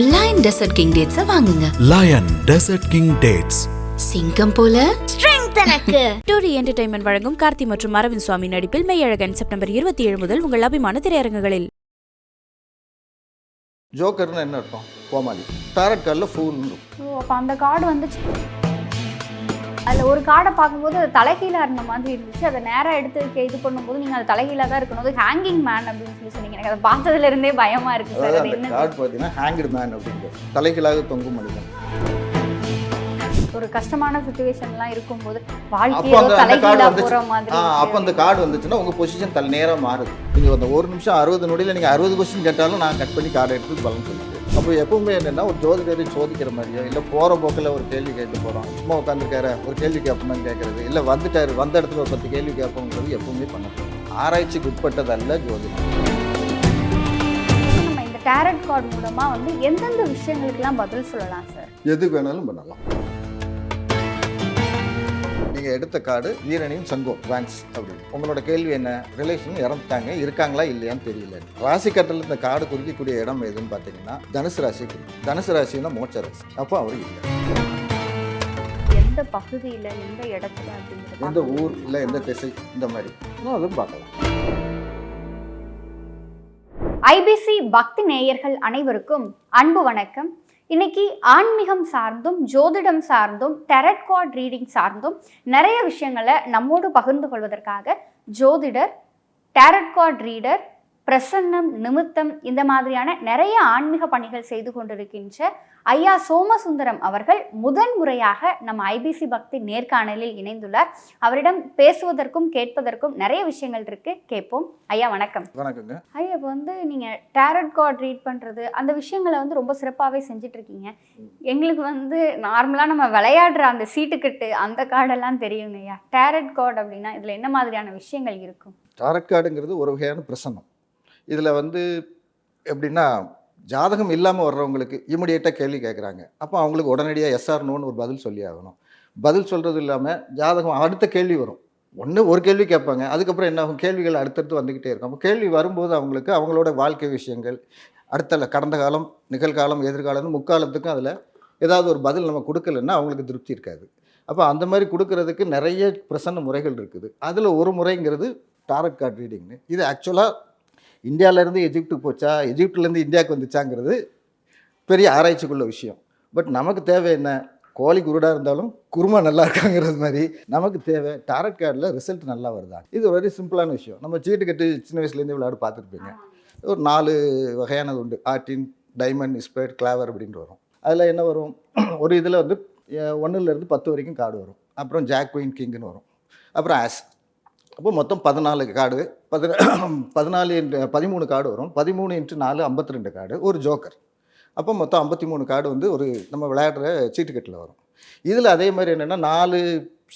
Line desert king dates வாங்குங்க. Lion desert king dates சிங்கம் போல? ஸ்ட்ரெங்க் எனக்கு. டூரி என்டர்டைன்மெண்ட் வழங்கும் கார்த்தி மற்றும் அரவிந்த் சுவாமி நடிப்பில் மெய்யழகன் செப்டம்பர் இருபத்தி ஏழு முதல் உங்கள் அபிமான திரையரங்குகளில். ஜோக்கர்னு என்ன அர்த்தம்? கோமாளி. டாரட் கார்டில் ஃபூல்னு ஸோ அப்போ அந்த கார்டு வந்துச்சு. அதில் ஒரு கார்டை பார்க்கும்போது அது தலைகீழாக இருந்த மாதிரி இருந்துச்சு. அதை நேராக எடுத்து இது பண்ணும்போது நீங்கள் அது தலைகீழாக தான் இருக்கணும். அது ஹேங்கிங் மேன் அப்படின்னு சொல்லி சொன்னீங்க. எனக்கு அதை பார்த்ததுல இருந்தே பயமாக இருக்குது சார். அது அந்த என்ன கார்டு பார்த்தீங்கன்னா ஹேங்க்டு மேன் அப்படிங்கிறது தலைகீழாக தொங்கும் மனிதன் ஒரு கஷ்டமான சுச்சுவேஷன்லாம் இருக்கும்போது அப்போ அந்த கார்டு வந்துச்சுன்னா உங்கள் பொசிஷன் தல் நேராக மாறுது. நீங்கள் அந்த ஒரு நிமிஷம் அறுபது நொடியில் நீங்கள் அறுபது கொஸ்டின் கேட்டாலும் நான் கட் பண்ணி கார்டை எடுத்து பலன் சொல்லுது அப்போ எப்பவுமே என்னென்னா ஒரு ஜோதிடரை சோதிக்கிற மாதிரியோ இல்லை போகிற போக்கில் ஒரு கேள்வி கேட்டு போகிறோம் சும்மா உட்காந்துருக்காரு ஒரு கேள்வி கேட்போம்னு கேட்குறது. இல்லை வந்துட்டாரு வந்த இடத்துல ஒரு பத்து கேள்வி கேட்போங்கிறது எப்பவுமே பண்ணக்கூடாது ஆராய்ச்சிக்கு உட்பட்டதல்ல ஜோதிடம். டேரட் கார்டு மூலமாக வந்து எந்தெந்த விஷயங்களுக்கெல்லாம் பதில் சொல்லலாம் சார் எதுக்கு வேணாலும் பண்ணலாம். நீங்கள் எடுத்த கார்டு வீரனின் சங்கம். வேங்ஸ் அப்படின்னு. உங்களோட கேள்வி என்ன? ரிலேஷன் இறந்துட்டாங்க. இருக்காங்களா இல்லையான்னு தெரியல. ராசி கட்டத்தில் இந்த கார்டு குறிக்கக்கூடிய இடம் எதுன்னு பார்த்தீங்கன்னா தனுசு ராசி தனுசு ராசின்னா மோட்ச ராசி. அப்போ அவர் இல்லை. எந்த பகுதியில் எந்த இடத்துல அப்படிங்கிறது எந்த ஊர் இல்லை எந்த திசை இந்த மாதிரி. அதுவும் பார்க்கலாம். ஐபிசி பக்தி நேயர்கள் அனைவருக்கும் அன்பு வணக்கம். இன்னைக்கு ஆன்மீகம் சார்ந்தும் ஜோதிடம் சார்ந்தும் டெரட் கார்ட் ரீடிங் சார்ந்தும் நிறைய விஷயங்களை நம்மோடு பகிர்ந்து கொள்வதற்காக ஜோதிடர் டேரட் கார்ட் ரீடர் பிரசன்னம் நிமித்தம் இந்த மாதிரியான நிறைய ஆன்மீக பணிகள் செய்து கொண்டிருக்கின்ற ஐயா சோமசுந்தரம் அவர்கள் முதன் முறையாக நம்ம ஐபிசி பக்தி நேர்காணலில் இணைந்துள்ளார். அவரிடம் பேசுவதற்கும் கேட்பதற்கும் நிறைய விஷயங்கள் இருக்கு. கேட்போம். ஐயா வணக்கம். வணக்கங்க. ஐயா இப்போ வந்து நீங்கள் டேரட் கார்ட் ரீட் பண்ணுறது அந்த விஷயங்களை வந்து ரொம்ப சிறப்பாகவே செஞ்சுட்டு இருக்கீங்க எங்களுக்கு வந்து நார்மலாக நம்ம விளையாடுற அந்த சீட்டுக்கட்டு அந்த கார்டெல்லாம் தெரியுங்க ஐயா. டேரட் கார்டு அப்படின்னா இதில் என்ன மாதிரியான விஷயங்கள் இருக்கும்? டாரட் கார்டுங்கிறது ஒரு வகையான பிரசன்னம். இதில் வந்து எப்படின்னா ஜாதகம் இல்லாமல் வர்றவங்களுக்கு இமிடியேட்டாக கேள்வி கேட்குறாங்க. அப்போ அவங்களுக்கு உடனடியாக எஸ்ஆர் நோன்னு ஒரு பதில் சொல்லி ஆகணும். பதில் சொல்கிறது இல்லாமல் ஜாதகம் அடுத்த கேள்வி வரும். ஒன்று ஒரு கேள்வி கேட்பாங்க. அதுக்கப்புறம் என்ன ஆகும்? கேள்விகள் அடுத்தடுத்து வந்துக்கிட்டே இருக்கும். அப்போ கேள்வி வரும்போது அவங்களுக்கு அவங்களோட வாழ்க்கை விஷயங்கள் அடுத்த கடந்த காலம் நிகழ்காலம் எதிர்காலம் முக்காலத்துக்கும் அதில் ஏதாவது ஒரு பதில் நம்ம கொடுக்கலன்னா அவங்களுக்கு திருப்தி இருக்காது. அப்போ அந்த மாதிரி கொடுக்கறதுக்கு நிறைய பிரசன்ன முறைகள் இருக்குது. அதில் ஒரு முறைங்கிறது டாரட் கார்ட் ரீடிங்னு. இது ஆக்சுவலாக இந்தியாவிலேருந்து எஜிப்டுக்கு போச்சா? எஜிப்ட்லேருந்து இந்தியாவுக்கு வந்துச்சாங்கிறது பெரிய ஆராய்ச்சிக்குள்ள விஷயம். பட் நமக்கு தேவை என்ன? கோழி குருடாக இருந்தாலும் குருமா நல்லா இருக்காங்கிறது மாதிரி நமக்கு தேவை. டாரட் கார்டில் ரிசல்ட் நல்லா வருதா? இது ஒரு வெரி சிம்பிளான விஷயம். நம்ம சீட்டு கட்டு சின்ன வயசுலேருந்து விளையாடு பார்த்துருப்பீங்க. ஒரு நாலு வகையானது உண்டு. ஆர்டின் டைமண்ட் ஸ்பேட் கிளாவர் அப்படின்ட்டு வரும். அதில் என்ன வரும்? ஒரு இதில் வந்து ஒன்றுலேருந்து பத்து வரைக்கும் கார்டு வரும். அப்புறம் ஜாக் குயின் கிங்னு வரும். அப்புறம் ஆஸ். அப்போ மொத்தம் பதினாலு கார்டு பதின பதினாலு இன்ட்டு பதிமூணு கார்டு வரும். பதிமூணு இன்ட்டு நாலு ஐம்பத்தி ரெண்டு கார்டு ஒரு ஜோக்கர். அப்போ மொத்தம் ஐம்பத்தி மூணு கார்டு வந்து ஒரு நம்ம விளையாடுற சீட்டுக்கட்டில் வரும். இதில் அதே மாதிரி என்னென்னா நாலு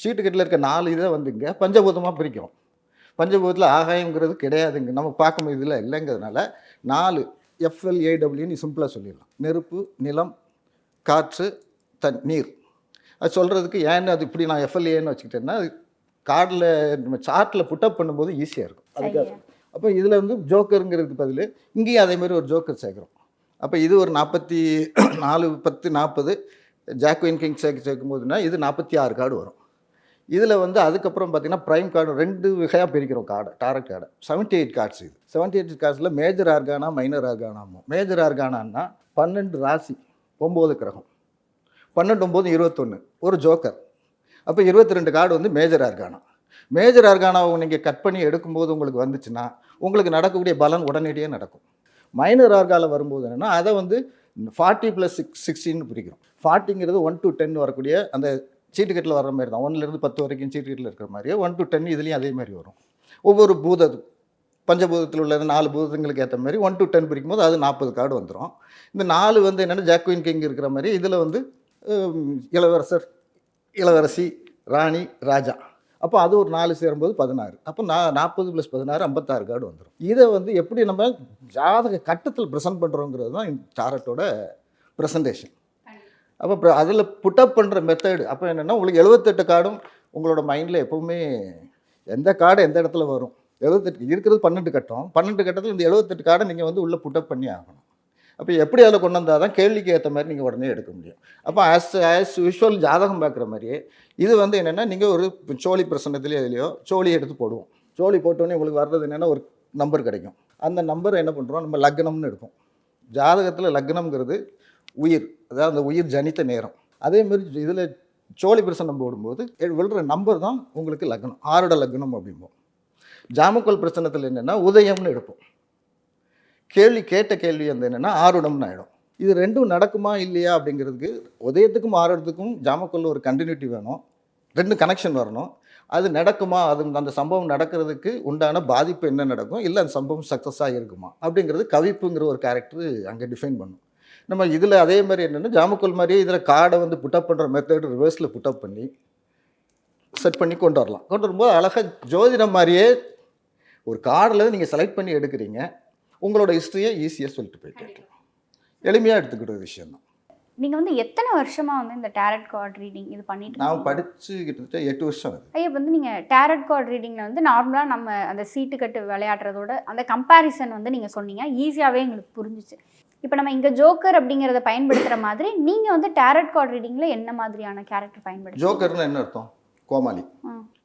சீட்டுக்கட்டில் இருக்க நாலு இதை வந்து இங்கே பஞ்சபூதமாக பிரிக்கும் பஞ்சபூதத்தில் ஆகாயங்கிறது கிடையாதுங்க. நம்ம பார்க்கும் இதில் இல்லைங்கிறதுனால நாலு எஃப்எல்ஏடபிள்யூன்னு சிம்பிளாக சொல்லிடலாம். நெருப்பு நிலம் காற்று தண்ணீர் நீர். அது சொல்கிறதுக்கு ஏன்னு அது இப்படி நான் எஃப்எல்ஏன்னு வச்சுக்கிட்டேன்னா அது கார்டில் நம்ம சார்ட்டில் புட்டப் பண்ணும்போது ஈஸியாக இருக்கும். அதுக்காக. அப்போ இதில் வந்து ஜோக்கருங்கிறதுக்கு பதில் இங்கேயும் அதே மாதிரி ஒரு ஜோக்கர் சேர்க்குறோம். அப்போ இது ஒரு நாற்பத்தி நாலு பத்து நாற்பது ஜாக்வின் கிங் சேர்க்க சேர்க்கும் போதுன்னா இது நாற்பத்தி ஆறு கார்டு வரும். இதில் வந்து அதுக்கப்புறம் பார்த்தீங்கன்னா ப்ரைம் கார்டு ரெண்டு வகையாக பிரிக்கிறோம் கார்டு டாரட் கார்டை செவன்ட்டி எயிட் கார்ட்ஸ் இது செவன்ட்டி எயிட் கார்ட்ஸில் மேஜர் ஆர்கானா மைனர் ஆர்கானாமோ மேஜர் ஆர்கானான்னா பன்னெண்டு ராசி ஒம்பது கிரகம். பன்னெண்டு ஒம்பது இருபத்தொன்று ஒரு ஜோக்கர். அப்போ இருபத்தி ரெண்டு கார்டு வந்து மேஜர் ஆர்கானா மேஜர் ஆர்கானாவை நீங்கள் கட் பண்ணி எடுக்கும்போது உங்களுக்கு வந்துச்சுன்னா உங்களுக்கு நடக்கக்கூடிய பலன் உடனடியாக நடக்கும். மைனர் ஆர்காவில் வரும்போது என்னென்னா அதை வந்து ஃபார்ட்டி ப்ளஸ் சிக்ஸ் சிக்ஸ்டின்னு பிரிக்கிறோம். ஃபார்ட்டிங்கிறது ஒன் டு டென் வரக்கூடிய அந்த சீட்டுக்கட்டில் வர மாதிரி தான். ஒன்லேருந்து பத்து வரைக்கும் சீட்டுக்கட்டில் இருக்கிற மாதிரியே ஒன் டு டென் இதுலேயும் அதே மாதிரி வரும். ஒவ்வொரு பூத பஞ்சபூதத்தில் உள்ள நாலு பூதங்களுக்கு ஏற்ற மாதிரி ஒன் டு டென் பிரிக்கும் போது அது நாற்பது கார்டு வந்துடும் இந்த நாலு வந்து என்னென்னா ஜாக்வின் கிங் இருக்கிற மாதிரி இதில் வந்து இளவரசர் இளவரசி ராணி ராஜா. அப்போ அது ஒரு நாலு சேரும்போது பதினாறு. அப்போ நான் நாற்பது ப்ளஸ் பதினாறு ஐம்பத்தாறு கார்டு வந்துடும் இதை வந்து எப்படி நம்ம ஜாதக கட்டத்தில் ப்ரெசென்ட் பண்ணுறோங்கிறது தான் இந்த டாரட்டோட ப்ரெசன்டேஷன் அப்போ அதில் புட்டப் பண்ணுற மெத்தடு அப்போ என்னென்னா உங்களுக்கு எழுபத்தெட்டு கார்டும் உங்களோட மைண்டில் எப்போவுமே எந்த கார்டு எந்த இடத்துல வரும்? எழுபத்தெட்டு இருக்கிறது பன்னெண்டு கட்டம். பன்னெண்டு கட்டத்தில் இந்த எழுபத்தெட்டு கார்டை நீங்கள் வந்து உள்ளே புட்டப் பண்ணி ஆகணும். அப்போ எப்படி அதில் கொண்டு வந்தால் தான் கேள்விக்கு ஏற்ற மாதிரி நீங்கள் உடனே எடுக்க முடியும். அப்போ ஆஸ் ஆஸ் யூஷுவல் ஜாதகம் பார்க்குற மாதிரியே இது வந்து என்னென்னா நீங்கள் ஒரு சோழி பிரசனத்துலேயோ இதுலையோ சோழி எடுத்து போடுவோம். சோழி போட்டோன்னே உங்களுக்கு வர்றது என்னென்னா ஒரு நம்பர் கிடைக்கும். அந்த நம்பரை என்ன பண்ணுறோம் நம்ம லக்னம்னு எடுப்போம். ஜாதகத்தில் லக்னம்ங்கிறது உயிர். அதாவது அந்த உயிர் ஜனித்த நேரம். அதேமாரி இதில் சோழி பிரசன்னம் போடும்போது விழுற நம்பர் தான் உங்களுக்கு லக்னம். ஆரோட லக்னம் அப்படிம்போம். ஜாமக்கோல் பிரச்சனத்தில் என்னென்னா உதயம்னு எடுப்போம். கேள்வி கேட்ட கேள்வி வந்து என்னென்னா ஆறுடம்னு ஆகிடும் இது ரெண்டும் நடக்குமா இல்லையா அப்படிங்கிறதுக்கு உதயத்துக்கும் ஆறுடத்துக்கும் ஜாமக்கோல்ல ஒரு கண்டினியூட்டி வேணும். ரெண்டு கனெக்ஷன் வரணும். அது நடக்குமா அது அந்த சம்பவம் நடக்கிறதுக்கு உண்டான பாதிப்பு என்ன நடக்கும் இல்லை அந்த சம்பவம் சக்ஸஸாக இருக்குமா அப்படிங்கிறது கவிப்புங்கிற ஒரு கேரக்டர் அங்கே டிஃபைன் பண்ணும். நம்ம இதில் அதே மாதிரி என்னென்னா ஜாமக்கோல் மாதிரியே இதில் கார்டை வந்து புட்டப் பண்ணுற மெத்தட் ரிவர்ஸில் புட்டப் பண்ணி செட் பண்ணி கொண்டு வரலாம். கொண்டு வரும்போது அழகாக ஜோதிடம் மாதிரியே ஒரு கார்டில் நீங்கள் செலக்ட் பண்ணி எடுக்கிறீங்க. உங்களோட ஹிஸ்ட்ரியை ஈஸியாக சொல்லிட்டு போயிட்டு எளிமையாக எடுத்துக்கிற விஷயம் தான். நீங்க வந்து எத்தனை வருஷமா வந்து இந்த டேரட் கார்டு ரீடிங் இது பண்ணிட்டு நான்? படித்து கிட்டத்தட்ட எட்டு வருஷம் ஐயா இப்ப வந்து நீங்க டேரட் கார்டு ரீடிங்ல வந்து நார்மலா நம்ம அந்த சீட்டு கட்டு விளையாடுறதோட அந்த கம்பேரிசன் வந்து நீங்க சொன்னீங்க. ஈஸியாவே எங்களுக்கு புரிஞ்சுச்சு. இப்போ நம்ம இங்க ஜோக்கர் அப்படிங்கறத பயன்படுத்துற மாதிரி நீங்க வந்து டேரட் கார்டு ரீடிங்ல என்ன மாதிரியான கேரக்டர் பயன்படுத்து ஜோக்கர்னு என்ன அர்த்தம்? கோமாளி.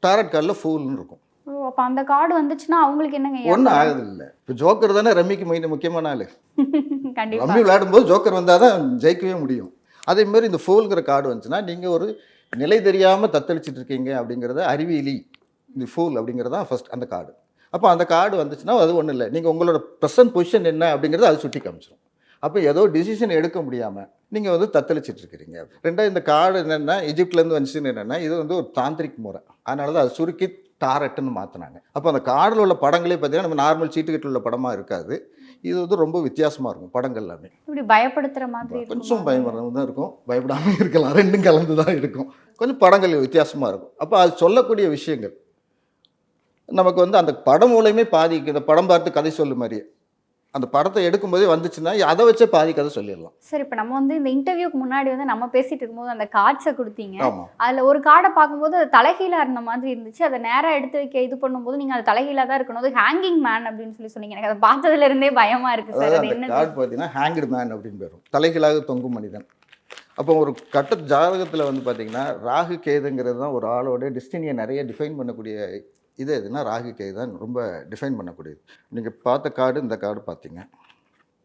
டாரட் கார்டில் ஃபூல்னு இருக்கும். ஓ அப்ப அந்த கார்டு வந்துச்சுன்னா அவங்களுக்கு என்னங்க? ஒன்றும் ஆகுது இல்லை இப்போ ஜோக்கர் தானே ரம்மிக்கு மெயின் முக்கியமான ஆள். கண்டிப்பா. ரம்மி விளையாடும்போது ஜோக்கர் வந்தால் தான் ஜெயிக்கவே முடியும். அதே மாதிரி இந்த ஃபூல்ங்கிற கார்டு வந்துச்சுன்னா நீங்கள் ஒரு நிலை தெரியாமல் தத்தளிச்சிட்டு இருக்கீங்க அப்படிங்கிறத அறிவியலி இந்த ஃபூல் அப்படிங்கிறது தான் ஃபர்ஸ்ட் அந்த கார்டு அப்போ அந்த கார்டு வந்துச்சுன்னா அது ஒன்றும் இல்லை. நீங்கள் உங்களோட ப்ரெசன்ட் பொசிஷன் என்ன அப்படிங்கிறத அது சுட்டி காமிச்சிடும் அப்போ ஏதோ டிசிஷன் எடுக்க முடியாமல் நீங்கள் வந்து தத்தளிச்சிட்டு இருக்கிறீங்க. ரெண்டாவது இந்த கார்டு என்னென்னா இஜிப்ட்லேருந்து வந்துச்சுன்னு என்னென்னா இது வந்து ஒரு தாந்திரிக் முறை. அதனால தான் அது சுருக்கி டாரட்டுன்னு மாற்றினாங்க அப்போ அந்த கார்டில் உள்ள படங்களே பார்த்தீங்கன்னா நம்ம நார்மல் சீட்டுக்கட்டில் உள்ள படமாக இருக்காது. இது வந்து ரொம்ப வித்தியாசமாக இருக்கும் படங்கள் எல்லாமே. இப்படி பயப்படுத்துற மாதிரி கொஞ்சம்? பயப்படுறது தான் இருக்கும். பயப்படாமல் இருக்கலாம். ரெண்டும் கலந்து தான் இருக்கும். கொஞ்சம் படங்கள் வித்தியாசமாக இருக்கும். அப்போ அது சொல்லக்கூடிய விஷயங்கள். நமக்கு வந்து அந்த படம் மூலயமே பாதி இந்த படம் பார்த்து கதை சொல்லு மாதிரியே. அந்த படத்தை எடுக்கும்போதே வந்துச்சுன்னா அதை வச்சே பாதி கதை சொல்லிடலாம். சரி இப்போ நம்ம வந்து இந்த இன்டர்வியூக்கு முன்னாடி வந்து நம்ம பேசிட்டு இருக்கும்போது அந்த கார்ட்ஸை கொடுத்தீங்க. அதில் ஒரு கார்டை பார்க்கும்போது அது தலைகீழாக இருந்த மாதிரி இருந்துச்சு. அதை நேராக எடுத்து வைக்க இது பண்ணும்போது நீங்கள் அது தலைகீழாக தான் இருக்கணும். அது ஹேங்கிங் மேன் அப்படின்னு சொல்லி சொன்னீங்க. எனக்கு அதை பார்த்ததுல இருந்தே பயமா இருக்கு சார். அந்த கார்டு பார்த்தீங்கன்னா ஹேங்க்டு மேன் அப்படின்னு பேரும். தலைகீழாக தொங்கும் மனிதன். அப்போ ஒரு கட்ட ஜாதகத்தில் வந்து பார்த்தீங்கன்னா ராகு கேதுங்கிறது தான் ஒரு ஆளோட டெஸ்டினியை நிறைய டிஃபைன் பண்ணக்கூடிய இது எதுனா ராகு கேது தான் ரொம்ப டிஃபைன் பண்ணக்கூடியது. நீங்கள் பார்த்த கார்டு இந்த கார்டு பார்த்தீங்க.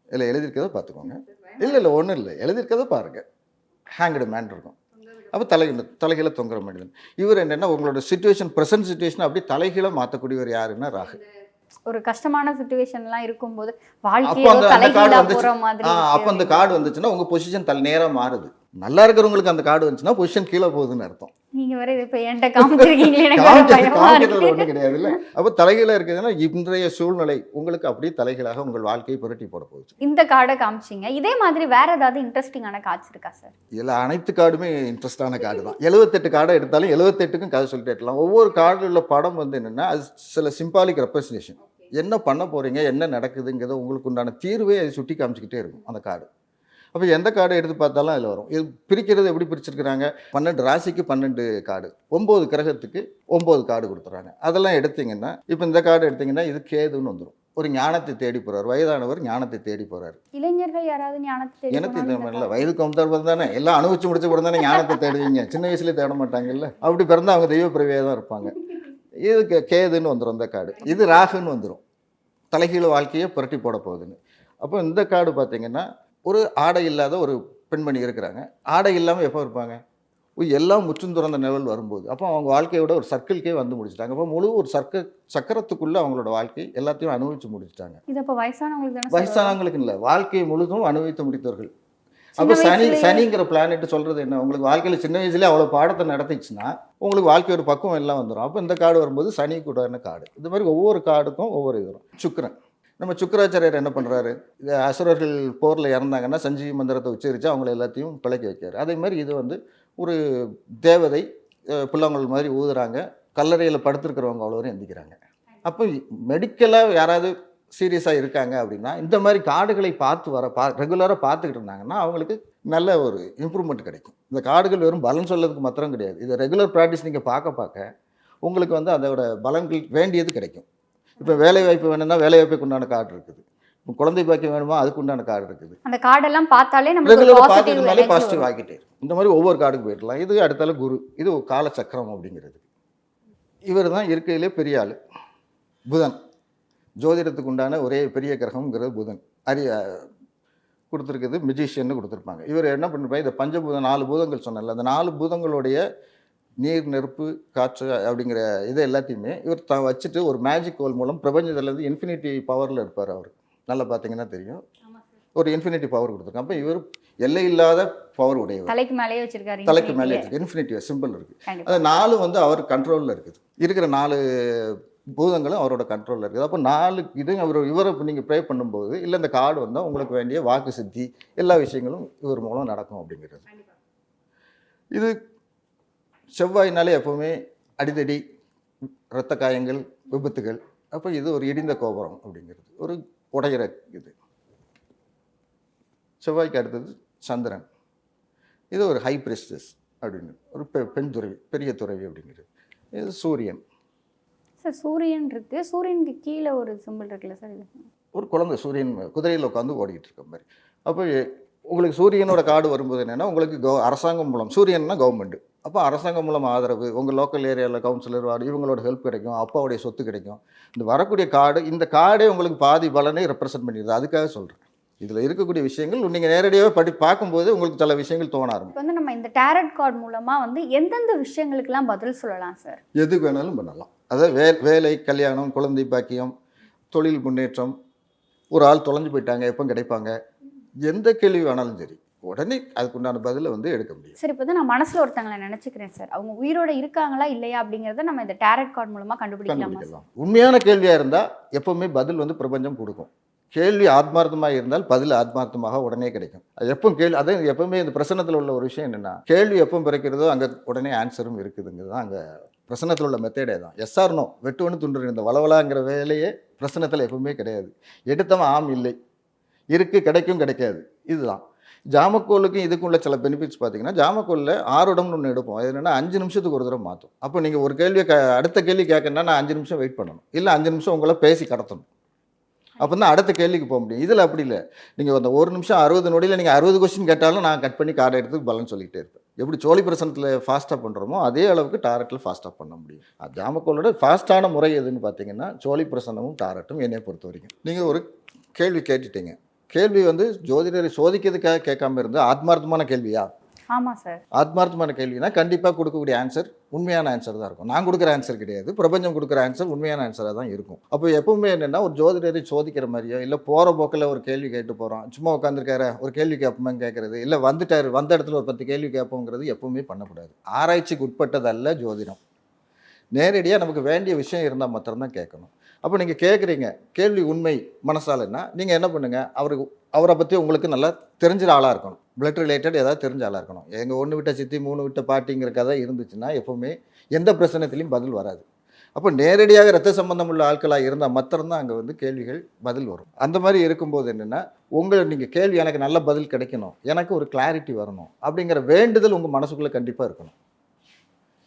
இல்லை எழுதியிருக்கதை பார்த்துக்கோங்க. இல்லை இல்லை ஒன்றும் இல்லை. எழுதியிருக்கதை பாருங்கள் ஹேங்க்டு மேன் இருக்கும். அப்போ தலைகீழ தலைகீழ தொங்குற மனிதன். இவர் என்னென்னா உங்களோட சுச்சுவேஷன் ப்ரெசன்ட் சுச்சுவேஷன் அப்படி தலைகீழ மாற்றக்கூடியவர் யாருன்னா ராகு. ஒரு கஷ்டமான சுச்சுவேஷன்லாம் இருக்கும்போது அப்போ வாழ்க்கையோ அந்த கார்டு தலைகீழா வந்துச்சு. போற மாதிரி அப்போ அந்த கார்டு வந்துச்சுன்னா உங்கள் பொசிஷன் தலை நேராக மாறுது. நல்லா இருக்கிறவங்களுக்கு அந்த கார்டு வந்துச்சுன்னா பொசிஷன் கீழே போகுதுன்னு அர்த்தம். நீங்க வேற இப்போ என்கிட்ட காமிச்சிருக்கீங்களே ஒன்றும் கிடையாது இல்லை அப்போ தலைகீழ இருக்குதுன்னா இன்றைய சூழ்நிலை உங்களுக்கு அப்படியே தலைகீழாக உங்கள் வாழ்க்கையை புரட்டி போட போகுது. இந்த கார்டை காமிச்சிங்க. இதே மாதிரி வேற ஏதாவது இன்ட்ரெஸ்டிங்கான கார்ட்ஸ் இருக்கா சார் அனைத்து கார்டுமே இன்ட்ரெஸ்டான கார்டு தான். எழுபத்தெட்டு கார்டை எடுத்தாலும் எழுபத்தெட்டுக்கும் கதை சொல்லிட்டு இருக்கலாம். ஒவ்வொரு கார்டில் உள்ள படம் வந்து என்னென்னா அது சில சிம்பாலிக் ரெப்ரசன்டேஷன் என்ன பண்ண போகிறீங்க என்ன நடக்குதுங்கிறத உங்களுக்கு உண்டான தீர்வே அது சுட்டி காமிச்சிக்கிட்டே இருக்கும் அந்த கார்டு அப்போ எந்த கார்டை எடுத்து பார்த்தாலும் அதில் வரும். இது பிரிக்கிறது எப்படி பிரிச்சிருக்கிறாங்க? பன்னெண்டு ராசிக்கு பன்னெண்டு கார்டு. ஒம்பது கிரகத்துக்கு ஒம்பது கார்டு கொடுத்துட்றாங்க அதெல்லாம் எடுத்தீங்கன்னா இப்போ இந்த கார்டு எடுத்தீங்கன்னா இது கேதுன்னு வந்துடும் ஒரு ஞானத்தை தேடி போகிறார் வயதானவர் ஞானத்தை தேடி போகிறார் இளைஞர்கள் யாராவது ஞானத்தை தேடி எனக்கு போனாலும் இந்த இந்த மாதிரில வயதுக்கு வந்தவர் தானே? எல்லாம் அனுபவிச்சு முடிச்ச கூட தானே ஞானத்தை தேடுவீங்க. சின்ன வயசுலேயே தேட மாட்டாங்கல்ல? அப்படி பிறந்தா அவங்க தெய்வ பிறவியாக தான் இருப்பாங்க. இது கேதுன்னு வந்துடும் இந்த கார்டு. இது ராகுன்னு வந்துடும் தலைகீழ வாழ்க்கையை புரட்டி போட போகுதுன்னு. அப்போ இந்த கார்டு பார்த்தீங்கன்னா ஒரு ஆடை இல்லாத ஒரு பெண்மணி இருக்கிறாங்க. ஆடை இல்லாமல் எப்போ இருப்பாங்க? எல்லாம் முற்றும் துறந்த நிழல் வரும்போது. அப்போ அவங்க வாழ்க்கையோட ஒரு சர்க்கிள்கே வந்து முடிச்சிட்டாங்க. அப்போ முழு ஒரு சர்க்க சக்கரத்துக்குள்ளே அவங்களோட வாழ்க்கை எல்லாத்தையும் அனுபவிச்சு முடிச்சிட்டாங்க. இது அப்போ வயசானவங்களுக்கு? வயசானவங்களுக்கு இல்லை. வாழ்க்கை முழுதும் அனுபவித்து முடித்தவர்கள். அப்போ சனி சனிங்கிற பிளானெட் சொல்கிறது என்ன? உங்களுக்கு வாழ்க்கையில் சின்ன வயசுலேயே அவ்வளோ பாடத்தை நடத்திச்சுன்னா உங்களுக்கு வாழ்க்கையோட பக்குவம் எல்லாம் வந்துடும் அப்போ இந்த கார்டு வரும்போது சனி கூடான கார்டு இது மாதிரி ஒவ்வொரு கார்டுக்கும் ஒவ்வொரு இது வரும். சுக்கிரன். நம்ம சுக்கராச்சாரியர் என்ன பண்ணுறாரு இது அசுரர்கள் போரில் இறந்தாங்கன்னா சஞ்சீவி மந்திரத்தை உச்சரித்து அவங்கள எல்லாத்தையும் பிழைக்க வைக்கிறார். அதே மாதிரி இது வந்து ஒரு தேவதை அஹ், புல்லாங்குழல் மாதிரி ஊதுறாங்க. கல்லறையில் படுத்துருக்கிறவங்க அவ்வளோ எந்திக்கிறாங்க. அப்போ மெடிக்கலாக யாராவது சீரியஸாக இருக்காங்க அப்படின்னா இந்த மாதிரி காடுகளை பார்த்து வர பா ரெகுலராக பார்த்துக்கிட்டு இருந்தாங்கன்னா அவங்களுக்கு நல்ல ஒரு இம்ப்ரூவ்மெண்ட் கிடைக்கும். இந்த காடுகள் வெறும் பலன் சொல்லதுக்கு மாத்திரம் கிடையாது. இது ரெகுலர் ப்ராக்டிஸ் நீங்கள் பார்க்க பார்க்க உங்களுக்கு வந்து அதோட பலன்கள் வேண்டியது கிடைக்கும். இப்போ வேலை வாய்ப்பு வேணும்னா வேலை வாய்ப்புக்கு உண்டான கார்டு இருக்குது. குழந்தை பாக்கியம் வேணுமா அதுக்கு உண்டான கார்டு இருக்குது. அந்த கார்டெல்லாம் பார்த்தாலே பாசிட்டிவ் பார்த்துக்கிட்டாலே பாசிட்டிவ் ஆகிட்டே. இந்த மாதிரி ஒவ்வொரு கார்டுக்கு போயிடலாம். இது அடுத்தால குரு. இது கால சக்கரம் அப்படிங்கிறது. இவர் தான் இருக்கையிலே பெரிய ஆள். புதன். ஜோதிடத்துக்கு உண்டான ஒரே பெரிய கிரகம்ங்கிறது புதன். அரிய கொடுத்துருக்குது மிஜிஷியன்னு கொடுத்துருப்பாங்க. இவர் என்ன பண்ணிருப்பாங்க இந்த பஞ்சபூதம் நாலு பூதங்கள் சொன்னல அந்த நாலு பூதங்களுடைய நீர் நெருப்பு காற்று அப்படிங்கிற இதை எல்லாத்தையுமே இவர் த வச்சுட்டு ஒரு மேஜிக் கோல் மூலம் பிரபஞ்சத்துலேருந்து இன்ஃபினிட்டி பவரில் இருப்பார் அவர். நல்லா பார்த்தீங்கன்னா தெரியும். ஒரு இன்ஃபினிட்டி பவர் கொடுத்துருக்காங்க. அப்போ இவர் எல்லை இல்லாத பவர் உடையவர். தலைக்கு மேலேயே வச்சிருக்காரு தலைக்கு மேலே. இருக்கு இன்ஃபினிட்டி சிம்பிள் இருக்குது அது நாலு வந்து அவர் கண்ட்ரோலில் இருக்குது. இருக்கிற நாலு பூதங்களும் அவரோட கண்ட்ரோலில் இருக்குது. அப்போ நாலு இது அவர் இவரை நீங்கள் ப்ரே பண்ணும்போது இல்லை இந்த கார்டு வந்தால் உங்களுக்கு வேண்டிய வாக்கு சித்தி எல்லா விஷயங்களும் இவர் மூலம் நடக்கும் அப்படிங்கிறது. இது செவ்வாய்னாலே எப்போவுமே அடிதடி இரத்த காயங்கள் விபத்துகள். அப்போ இது ஒரு இடிந்த கோபுரம் அப்படிங்கிறது. ஒரு உடையிற இது. செவ்வாய்க்கு அடுத்தது சந்திரன். இது ஒரு ஹை பிரிஸ்டஸ் அப்படின்னு. ஒரு பெ- பெண் துறவி பெரிய துறவி அப்படிங்கிறது. இது சூரியன். சார் சூரியன் இருக்கு. சூரியனுக்கு கீழே ஒரு சிம்பிள் இருக்குல்ல சார் இது? ஒரு குழந்தை சூரியன் குதிரையில் உட்காந்து ஓடிக்கிட்டு இருக்க மாதிரி. அப்போ உங்களுக்கு சூரியனோட கார்டு வரும்போது என்னென்னா உங்களுக்கு கவ அரசாங்கம் மூலம் சூரியன்னா கவர்மெண்ட் அப்போ அரசாங்கம் மூலம் ஆதரவு உங்கள் லோக்கல் ஏரியாவில் கவுன்சிலர் வார்டு இவங்களோட ஹெல்ப் கிடைக்கும் அப்பாவுடைய சொத்து கிடைக்கும். இந்த வரக்கூடிய கார்டு இந்த கார்டே உங்களுக்கு பாதி பலனை ரெப்ரசன்ட் பண்ணிடுது. அதுக்காக சொல்கிறேன் இதில் இருக்கக்கூடிய விஷயங்கள் நீங்கள் நேரடியாக படி பார்க்கும்போது உங்களுக்கு சில விஷயங்கள் தோண ஆரம்பிக்கும். வந்து நம்ம இந்த டேரட் கார்டு மூலமா வந்து எந்தெந்த விஷயங்களுக்கெல்லாம் பதில் சொல்லலாம் சார் எது வேணாலும் பண்ணலாம். அதாவது வே வேலை கல்யாணம் குழந்தை பாக்கியம் தொழில் முன்னேற்றம் ஒரு ஆள் தொலைஞ்சு போயிட்டாங்க எப்போ கிடைப்பாங்க? எந்த கேள்வி வேணாலும் சரி உடனே அதுக்குண்டான பதிலை வந்து எடுக்க முடியும். சார் இப்போ தான் நான் மனசுல ஒருத்தங்களை நினைச்சுக்கிறேன் சார். அவங்க உயிரோட இருக்காங்களா இல்லையா அப்படிங்கறத நம்ம இந்த டேரட் கார்டு மூலமா கண்டுபிடிக்கலாமா உண்மையான கேள்வியாக இருந்தால் எப்பவுமே பதில் வந்து பிரபஞ்சம் கொடுக்கும். கேள்வி ஆத்மார்த்தமாக இருந்தால் பதில் ஆத்மார்த்தமாக உடனே கிடைக்கும். அது எப்போ கேள்வி அதே எப்பவுமே இந்த பிரசனத்தில் உள்ள ஒரு விஷயம் என்னென்னா கேள்வி எப்போ பிறக்கிறதோ அங்கே உடனே ஆன்சரும் இருக்குதுங்கிறது தான் அங்கே பிரசனத்தில் உள்ள மெத்தேடே தான். எஸ்ஆர்னோ வெட்டு ஒன்று துண்டு இந்த வளவலாங்கிற வேலையே பிரசனத்தில் எப்பவுமே கிடையாது. எடுத்தவன் ஆம் இல்லை. இருக்குது கிடைக்கும் கிடைக்காது. இதுதான். ஜாமக்கோலுக்கும் இதுக்கும் உள்ள சில பெனிஃபிட்ஸ் பார்த்தீங்கன்னா ஜாமக்கோலில் ஆறுடம்னு ஒன்று எடுப்போம். அது என்னென்னா அஞ்சு நிமிஷத்துக்கு ஒரு தடவை மாற்றும் அப்போ நீங்கள் ஒரு கேள்வியை க அடுத்த கேள்வி கேட்கணுன்னா நான் அஞ்சு நிமிஷம் வெயிட் பண்ணணும். இல்லை அஞ்சு நிமிஷம் உங்களை பேசி கடத்தணும். அப்போ தான் அடுத்த கேள்விக்கு போக முடியும். இதில் அப்படி இல்லை. நீங்கள் அந்த ஒரு நிமிஷம் அறுபது நொடியில் நீங்கள் அறுபது கொஸ்டின் கேட்டாலும் நான் கட் பண்ணி கார்டு எடுத்து பலன் சொல்லிகிட்டே இருப்பேன். எப்படி சோழி பிரசனத்தில் ஃபாஸ்ட்டாக பண்ணுறோமோ அதே அளவுக்கு டாரட்டில் ஃபாஸ்ட்டாக பண்ண முடியும். அது ஜாமக்கோலோட ஃபாஸ்ட்டான முறை எதுன்னு பார்த்தீங்கன்னா சோழி பிரசனமும் டாரட்டும் என்னை பொறுத்த வரைக்கும் நீங்கள் ஒரு கேள்வி கேட்டுட்டீங்க. கேள்வி வந்து ஜோதிடரை சோதிக்கிறதுக்காக கேட்காம இருந்து ஆத்மார்த்தமான கேள்வியா? ஆமா சார். ஆத்மார்த்தமான கேள்வினா கண்டிப்பாக கொடுக்கக்கூடிய ஆன்சர் உண்மையான ஆன்சர் தான் இருக்கும். நான் கொடுக்குற ஆன்சர் கிடையாது. பிரபஞ்சம் கொடுக்குற ஆன்சர் உண்மையான ஆன்சராக தான் இருக்கும். அப்போ எப்பவுமே என்னென்னா ஒரு ஜோதிடரை சோதிக்கிற மாதிரியோ இல்லை போகிற போக்கில் ஒரு கேள்வி கேட்டு போகிறோம் சும்மா உட்காந்துருக்காரு ஒரு கேள்வி கேட்போமே கேட்குறது இல்லை வந்துட்டார் வந்த இடத்துல ஒரு பத்து கேள்வி கேட்போங்கிறது எப்பவுமே பண்ணக்கூடாது. ஆராய்ச்சிக்கு உட்பட்டதல்ல ஜோதிடம். நேரடியாக நமக்கு வேண்டிய விஷயம் இருந்தால் மாத்திரம்தான் கேட்கணும். அப்போ நீங்கள் கேட்குறீங்க கேள்வி உண்மை மனசாலன்னா நீங்கள் என்ன பண்ணுங்கள் அவருக்கு அவரை பற்றி உங்களுக்கு நல்லா தெரிஞ்ச ஆளாக இருக்கணும். பிளட் ரிலேட்டட் ஏதாவது தெரிஞ்ச ஆளாக இருக்கணும். எங்கள் ஒன்று விட்ட சித்தி மூணு விட்ட பாட்டிங்கிற கதை இருந்துச்சுன்னா எப்போவுமே எந்த பிரச்சனைத்துலேயும் பதில் வராது. அப்போ நேரடியாக ரத்த சம்பந்தம் உள்ள ஆட்களாக இருந்தால் மாத்திரம்தான் அங்கே வந்து கேள்விகள் பதில் வரும். அந்த மாதிரி இருக்கும்போது என்னென்னா உங்களை நீங்கள் கேள்வி எனக்கு நல்ல பதில் கிடைக்கணும். எனக்கு ஒரு கிளாரிட்டி வரணும். அப்படிங்கிற வேண்டுதல் உங்கள் மனசுக்குள்ளே கண்டிப்பாக இருக்கணும்.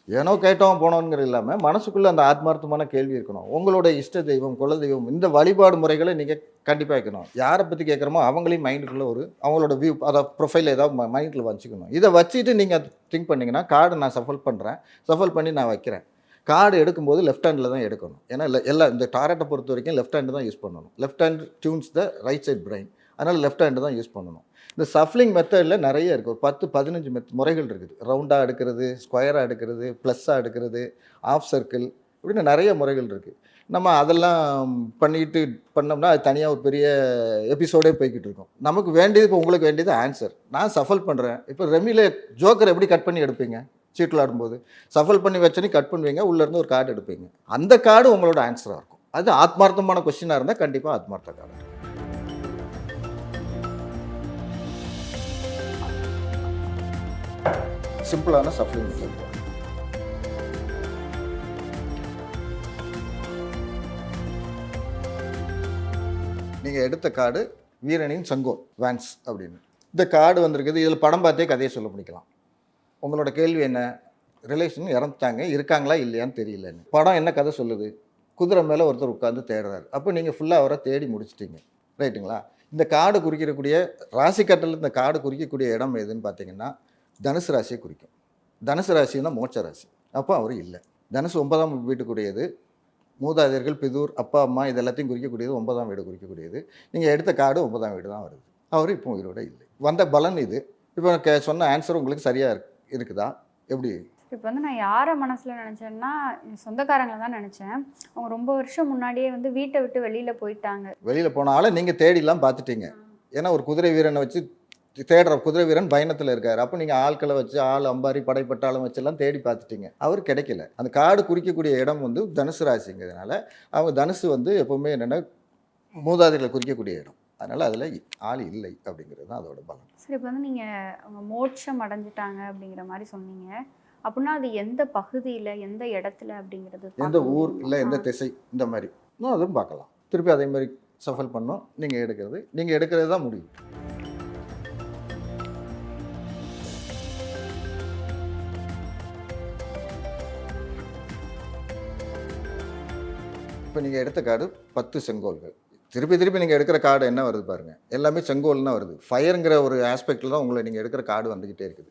ஏனோ கேட்டோம் போனோங்கிற இல்லாமல் மனசுக்குள்ளே அந்த ஆத்மார்த்தமான கேள்வி இருக்கணும். உங்களோட இஷ்ட தெய்வம் குல தெய்வம் இந்த வழிபாடு முறைகளை நீங்கள் கண்டிப்பாக வைக்கணும். யாரை பற்றி கேட்குறோமோ அவங்களையும் மைண்டுக்குள்ளே ஒரு அவங்களோட வியூ அதை ப்ரொஃபைல் ஏதாவது மைண்டில் வச்சுக்கணும். இதை வச்சுட்டு நீங்கள் திங்க் பண்ணிங்கன்னா கார்டு நான் சஃபல் பண்ணுறேன் சஃபல் பண்ணி நான் வைக்கிறேன். கார்டு எடுக்கும்போது லெஃப்ட் ஹேண்டில் தான் எடுக்கணும். ஏன்னா எல்லா இந்த டாரட்டை பொறுத்த வரைக்கும் லெஃப்ட் ஹேண்டு தான் யூஸ் பண்ணணும். Left hand tunes the right side brain அதனால் லெஃப்ட் ஹேண்டு தான் யூஸ் பண்ணணும். இந்த சஃப்லிங் மெத்தடில் நிறைய இருக்குது ஒரு பத்து பதினஞ்சு மெத் முறைகள் இருக்குது. ரவுண்டாக எடுக்கிறது ஸ்கொயராக எடுக்கிறது ப்ளஸ்ஸாக எடுக்கிறது ஆஃப் சர்க்கிள் இப்படின்னு நிறைய முறைகள் இருக்குது நம்ம அதெல்லாம் பண்ணிட்டு பண்ணோம்னா அது தனியாக ஒரு பெரிய எபிசோடே போய்கிட்டு இருக்கும். நமக்கு வேண்டியது இப்போ உங்களுக்கு வேண்டியது ஆன்சர் நான் சஃபல் பண்ணுறேன் இப்போ ரெமியில் ஜோக்கர் எப்படி கட் பண்ணி எடுப்பீங்க? சீட்டில் ஆடும்போது. சஃபல் பண்ணி வச்சோன்னே கட் பண்ணுவீங்க. உள்ளேருந்து ஒரு கார்டு எடுப்பீங்க. அந்த கார்டு உங்களோட ஆன்சராக இருக்கும். அது ஆத்மார்த்தமான கொஸ்டினாக இருந்தால் கண்டிப்பாக ஆத்மார்த்த கார்டு சிம்பிளான சஃப்லிங் மெத்தட். நீங்கள் எடுத்த கார்டு வீரனின் சங்கோல் வேன்ஸ் அப்படின்னு. இந்த கார்டு வந்திருக்குது இதில் படம் பார்த்தே கதையை சொல்ல முடிக்கலாம். உங்களோட கேள்வி என்ன? ரிலேஷன் இறந்துட்டாங்க இருக்காங்களா இல்லையான்னு தெரியலன்னு. படம் என்ன கதை சொல்லுது? குதிரை மேலே ஒருத்தர் உட்காந்து தேடுறாரு. அப்போ நீங்கள் ஃபுல்லாக அவரை தேடி முடிச்சிட்டீங்க. ரைட்டுங்களா இந்த காடு குறிக்கக்கூடிய ராசிக்கட்டில் இந்த காடு குறிக்கக்கூடிய இடம் எதுன்னு பார்த்தீங்கன்னா தனுசு ராசியை குறிக்கும். தனுசு ராசின்னா மோட்ச ராசி. அப்போ அவர் இல்லை. தனுசு ஒன்பதாம் வீட்டுக்குரியது. மூதாதையர்கள் பிதூர் அப்பா அம்மா இது எல்லாத்தையும் குறிக்கக்கூடியது. ஒன்பதாம் வீடு குறிக்கக்கூடியது. நீங்கள் எடுத்த காடு ஒன்பதாம் வீடு தான் வருது. அவர் இப்போ உயிரோட இல்லை. வந்த பலன் இது. இப்போ எனக்கு சொன்ன ஆன்சர் உங்களுக்கு சரியாக இருக்குதா? எப்படி? இப்போ வந்து நான் யாரை மனசில் நினச்சேன்னா சொந்தக்காரங்களை தான் நினச்சேன். அவங்க ரொம்ப வருஷம் முன்னாடியே வந்து வீட்டை விட்டு வெளியில் போயிட்டாங்க. வெளியில் போன ஆளை நீங்கள் தேடிலாம் பார்த்துட்டீங்க. ஏன்னா ஒரு குதிரை வீரனை வச்சு தேடுற குதிரை வீரன் பயணத்தில் இருக்கார். அப்போ நீங்கள் ஆட்களை வச்சு ஆள் அம்பாரி படைப்பட்டாலும் வச்செல்லாம் தேடி பார்த்துட்டீங்க. அவர் கிடைக்கல. அந்த காடு குறிக்கக்கூடிய இடம் வந்து தனுசு ராசிங்கிறதுனால அவங்க தனுசு வந்து எப்போவுமே என்னென்னா மூதாதைகளை குறிக்கக்கூடிய இடம். அதனால் அதில் ஆள் இல்லை அப்படிங்கிறது தான் அதோட பலம் சரி இப்போ வந்து நீங்கள் அவங்க மோட்சம் அடைஞ்சிட்டாங்க அப்படிங்கிற மாதிரி சொன்னீங்க. அப்படின்னா அது எந்த பகுதியில் எந்த இடத்துல அப்படிங்கிறது எந்த. ஊர் இல்லை எந்த திசை இந்த மாதிரி. அதுவும் பார்க்கலாம். திருப்பி அதே மாதிரி சஃபல் பண்ணோம். நீங்கள் எடுக்கிறது நீங்கள் எடுக்கிறது தான் முடியும். இப்போ நீங்கள் எடுத்த கார்டு பத்து செங்கோல்கள். திருப்பி திருப்பி நீங்கள் எடுக்கிற கார்டு என்ன வருது பாருங்கள் எல்லாமே செங்கோல்னா வருது. ஃபயருங்கிற ஒரு ஆஸ்பெக்டில் தான் உங்களை நீங்கள் எடுக்கிற கார்டு வந்துக்கிட்டே இருக்குது.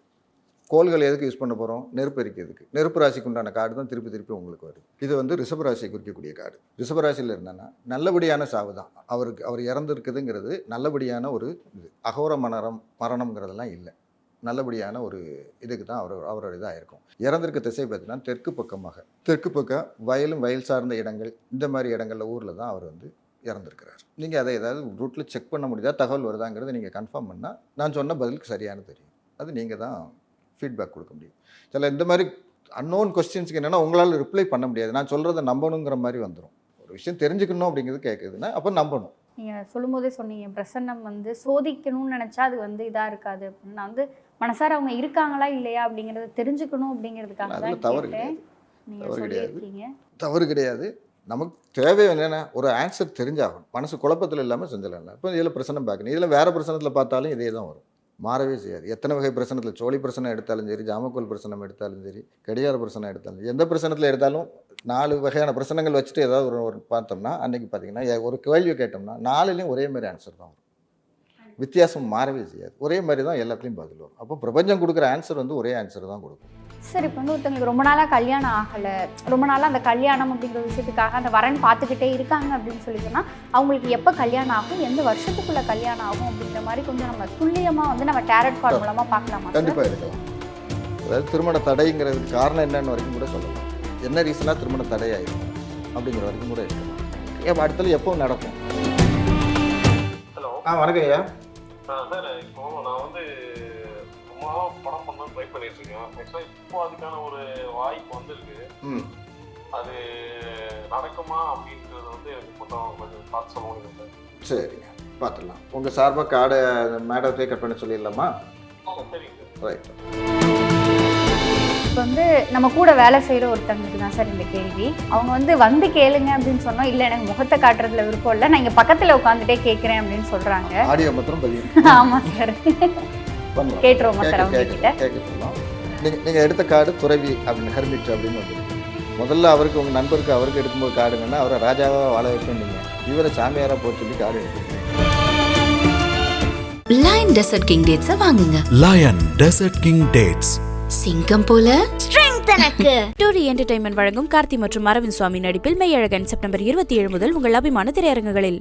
கோள்கள் எதுக்கு யூஸ் பண்ண போகிறோம் நெருப்பு இருக்கிறதுக்கு நெருப்பு ராசிக்கு உண்டான கார்டு தான் திருப்பி திருப்பி உங்களுக்கு வருது. இது வந்து ரிஷப ராசியை குறிக்கக்கூடிய கார்டு. ரிஷப ராசியில் என்னன்னா நல்லபடியான சாவு தான். அவருக்கு அவர் இறந்துருக்குதுங்கிறது நல்லபடியான ஒரு இது. அகோர மனரம் மரணம்ங்கிறதெல்லாம் இல்லை. நல்லபடியான ஒரு இதுக்கு தான் அவர் அவரோட இதாக இருக்கும். இறந்திருக்க திசை பார்த்தீங்கன்னா தெற்கு பக்கமாக தெற்கு பக்கம் வயலும் வயல் சார்ந்த இடங்கள் இந்த மாதிரி இடங்களில் ஊரில் தான் அவர் வந்து இறந்துருக்கிறார். நீங்கள் அதை ஏதாவது ரூட்டில் செக் பண்ண முடியுதா தகவல் வருதாங்கிறத நீங்கள் கன்ஃபார்ம் பண்ணால் நான் சொன்ன பதிலுக்கு சரியான தெரியும். அது நீங்கள் தான் ஃபீட்பேக் கொடுக்க முடியும். சில இந்த மாதிரி அன்னோன் கொஸ்டின்ஸுக்கு என்னென்னா உங்களால் ரிப்ளை பண்ண முடியாது. நான் சொல்கிறத நம்பணுங்கிற மாதிரி வந்துடும் ஒரு விஷயம் தெரிஞ்சுக்கணும் அப்படிங்கிறது கேட்குதுன்னா அப்போ நம்பணும். நீங்கள் சொல்லும்போதே சொன்னீங்க பிரசன்னம் வந்து சோதிக்கணும்னு நினச்சா அது வந்து இதாக இருக்காது. அப்படின்னு நான் வந்து மனசார அவங்க இருக்காங்களா இல்லையா அப்படிங்கிறத தெரிஞ்சுக்கணும் அப்படிங்கிறதுக்காக தான் தவறு தவறு கிடையாது. தவறு கிடையாது. நமக்கு தேவை என்னென்ன ஒரு ஆன்சர் தெரிஞ்சாகணும். மனசு குழப்பத்தில் இல்லாமல் செஞ்சிடலாம். இப்போ இதில் பிரச்சனை பார்க்கணும். இதில் வேறு பிரச்சனத்தில் பார்த்தாலும் இதே தான் வரும். மாறவே செய்யாது. எத்தனை வகை பிரச்சனத்தில் சோழி பிரச்சனை எடுத்தாலும் சரி ஜாமக்கோல் பிரச்சனை எடுத்தாலும் சரி கடிகார பிரச்சனை எடுத்தாலும் எந்த பிரச்சனத்தில் எடுத்தாலும் நாலு வகையான பிரச்சனைகள் வச்சுட்டு ஏதாவது ஒரு பார்த்தோம்னா அன்னைக்கு பார்த்தீங்கன்னா ஒரு கேள்வி கேட்டோம்னா நாலுலேயும் ஒரே மாதிரி ஆன்சர் தான் வரும். வித்தியாசம் மாறவே செய்யாது. ஒரே மாதிரி தான் எல்லாத்துலேயும் பதில் வரும். அப்போ பிரபஞ்சம் கொடுக்குற ஆன்சர் வந்து ஒரே ஆன்சர் தான் கொடுக்கும். சரி இப்போ வந்து ஒருத்தவங்களுக்கு ரொம்ப நாளாக கல்யாணம் ஆகலை ரொம்ப நாளாக அந்த கல்யாணம் அப்படிங்கிற விஷயத்துக்காக அந்த வரன் பார்த்துக்கிட்டே இருக்காங்க அப்படின்னு சொல்லி சொன்னா அவங்களுக்கு எப்போ கல்யாணம் ஆகும் எந்த வருஷத்துக்குள்ள கல்யாணம் ஆகும் அப்படிங்கிற மாதிரி கொஞ்சம் நம்ம துல்லியமாக வந்து நம்ம டேரட் கார்டு மூலமாக பார்க்கலாமா? கண்டிப்பாக இருக்கலாம். அதாவது திருமண தடைங்கிறதுக்கு காரணம் என்னன்னு வரைக்கும் கூட சொல்லலாம். என்ன ரீசனாக திருமண தடை ஆயிருக்கும் அப்படிங்கிற வரைக்கும் கூட இருக்கலாம். அடுத்தது எப்போ நடக்கும். ஹலோ. ஆ வணக்கம் ஐயா. சார் இப்போ நான் வந்து சும்மாவா படம் பண்ண ட்ரை பண்ணிட்டு இருக்கேன் ஆக்சுவலாக இப்போ அதுக்கான ஒரு வாய்ப்பு வந்திருக்கு. அது நடக்குமா அப்படின்றது வந்து எனக்கு மட்டும் கொஞ்சம் பார்த்து சொல்ல முடியும் சார்? சரிங்க. பார்த்துடலாம். உங்கள் சார்பாக கார்டை மேடத்தை கட் பண்ண சொல்லிடலாமா? சரிங்க சார். ரைட் இப்போ வந்து நம்ம கூட வேலை செய்கிற ஒருத்தங்களுக்கு தான் சார் இந்த கேள்வி. அவங்க வந்து வந்து கேளுங்க அப்படின்னு சொன்னோம். இல்லை எனக்கு முகத்தை காட்டுறதுல விருப்பம் இல்லை. நான் இங்கே பக்கத்தில் உட்காந்துட்டே கேட்குறேன் அப்படின்னு சொல்கிறாங்க ஆடியோ மாத்திரம் பதிவு. ஆமாம் சார். கேட்டுருவோமா சார் அவங்க கிட்ட நீங்கள் நீங்கள் எடுத்த கார்டு துறவி அப்படின்னு ஹெர்மிட் அப்படின்னு வந்துருக்கு முதல்ல அவருக்கு உங்கள் நண்பருக்கு அவருக்கு எடுக்கும்போது கார்டுங்கன்னா அவரை ராஜாவாக வாழ வைக்கணும் நீங்கள் இவரை சாமியாராக போட்டு சொல்லி கார்டு எடுத்துருக்கீங்க லயன் டெசர்ட் கிங் டேட்ஸை வாங்குங்க. லயன் டெசர்ட் கிங் டேட்ஸ் சிங்கம் போல? டூரி என்டர்டைன்மெண்ட் வழங்கும் கார்த்தி மற்றும் அரவிந்த் சுவாமி நடிப்பில் மெய்யழகன் செப்டம்பர் இருபத்தி ஏழு முதல் உங்கள் அபிமான திரையரங்குகளில்.